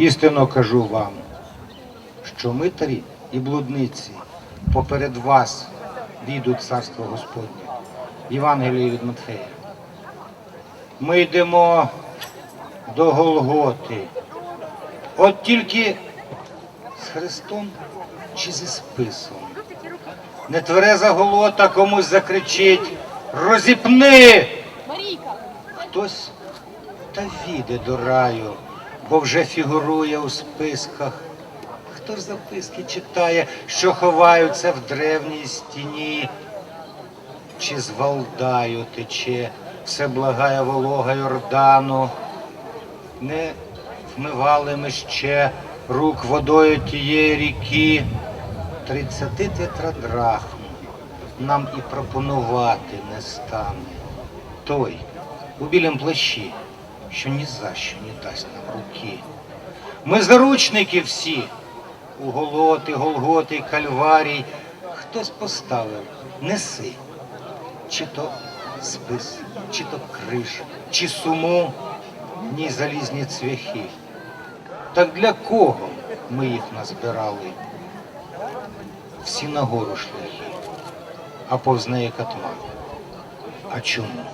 Істинно кажу вам, що митарі і блудниці поперед вас війдуть царство Господнє. Євангеліє від Матфея. Ми йдемо до Голготи. От тільки з Христом чи зі списом. Нетвереза голота комусь закричить Розіпни! Хтось та війде до раю, бо вже фігурує у списках. Хто ж записки читає, що ховаються в древній стіні, чи з Валдаю тече все благая волога Йордану, не вмивали ми ще рук водою тієї ріки, тридцяти тетрадрахм нам і пропонувати не стане. Той у білім плащі, що ні за що не дасть нам руки. Ми заручники всі, у голоти, голготи, кальварій. Хтось поставив, неси, чи то спис, чи то криш, чи суму, ні залізні цвяхи. Так для кого ми їх назбирали? Всі на гору шляхи, а повз неї катма. А чому?